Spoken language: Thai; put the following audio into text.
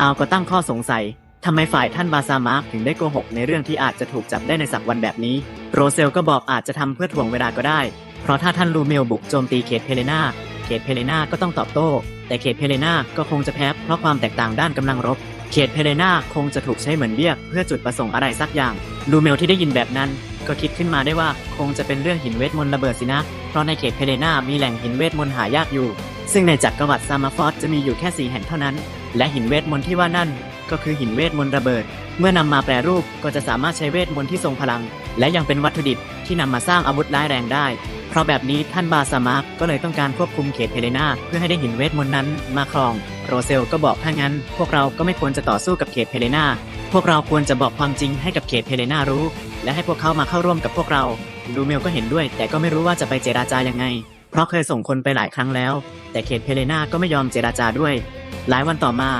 อาก็ตั้งข้อสงสัยทำไมฝ่ายท่านบาซามาร์กถึงได้โกหกในเรื่องที่อาจจะถูกจับได้ในสักวันแบบนี้ โรเซลก็บอกอาจจะทำเพื่อถ่วงเวลาก็ได้ เพราะถ้าท่านลูเมลบุกโจมตีเขตเพเลนาเขตเพเลนาก็ต้องตอบโต้ แต่เขตเพเลนาก็คงจะแพ้เพราะความแตกต่างด้านกำลังรบ เขตเพเลนาคงจะถูกใช้เหมือนเรียก เพื่อจุดประสงค์อะไรสักอย่าง ลูเมลที่ได้ยินแบบนั้น ก็คิดขึ้นมาได้ว่าคงจะเป็นเรื่องหินเวทมนต์ระเบิดสินะ เพราะในเขตเพเลนามีแหล่งหินเวทมนต์หายากอยู่ ซึ่งในจักรวรรดิซามาฟอสจะมีอยู่แค่สีแห่งเท่านั้น และหินเวทมนต์ที่ว่านั่น ก็คือหินเวทมนต์ระเบิด เมื่อนำมาแปรรูปก็จะสามารถใช้เวทมนต์ที่ทรงพลัง และยังเป็นวัตถุดิบที่นำมาสร้างอาวุธร้ายแรงได้ เพราะแบบนี้ท่านบาซามาร์กก็เลยต้องการควบคุมเขตเพเลนาเพื่อให้ได้หินเวทมนต์นั้นมาครอง โรเซลก็บอกถ้างั้น พวกเราก็ไม่ควรจะต่อสู้กับเขตเพเลนาพวกเราควรจะบอกความจริงให้กับเขตเพเลนารู้ และให้พวกเขามาเข้าร่วมกับพวกเราลูเมลก็เห็นด้วย แต่ก็ไม่รู้ว่าจะไปเจราจายังไง เพราะเคยส่งคนไปหลายครั้งแล้ว แต่เขตเพเลนาก็ไม่ยอมเจราจาด้วย หลายวันต่อมา